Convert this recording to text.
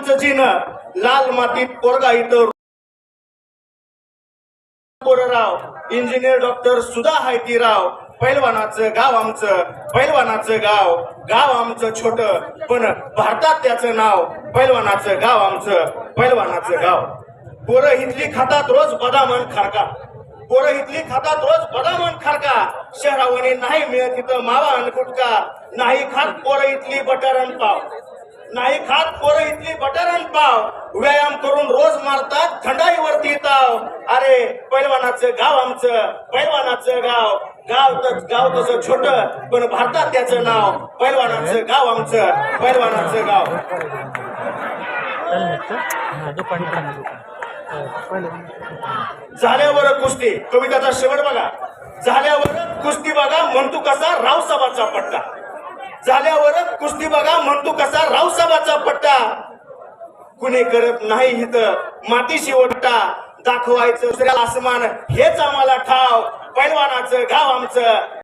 आमचं लाल मातीत पोरगा इथं पोरराव इंजिनियर डॉक्टर सुधा हायतीराव पैलवानाचं गाव आमचं पैलवानाचं गाव गाव आमचं छोट पण भारतात त्याचं नाव पैलवानाचं गाव आमचं पैलवानाचं गाव. पोरं इथली खातात रोज बदाम खारका. पोरं इथली खातात रोज बदाम खारका. शहरावणी नाही मिळत इथं मावा अन गुटका नाही खात पोरं इथली बटर पाव. नाही खात पोरं इथली बटर पाव व्यायाम करून रोज मारतात थंडाईवरती ताव अरे पैलवानाचं गाव आमचं पैलवानाचं गाव. गाव तर गाव तसं छोट पण भारतात त्याचं नाव पैलवानाचं गाव आमचं पैलवानाचं गाव. झाल्यावर कुस्ती कविताचा शेवट बघा. झाल्यावर कुस्ती बघा म्हणतो कसा रावसाबाचा पट्टा. झाल्यावर कुस्ती बघा म्हणतो कसा राव कुणी करत नाही हित. मातीशी ओट्टा दाखवायचं दुसऱ्याला आसमान हेच आम्हाला ठाव. पैलवानाचं गाव आमचं.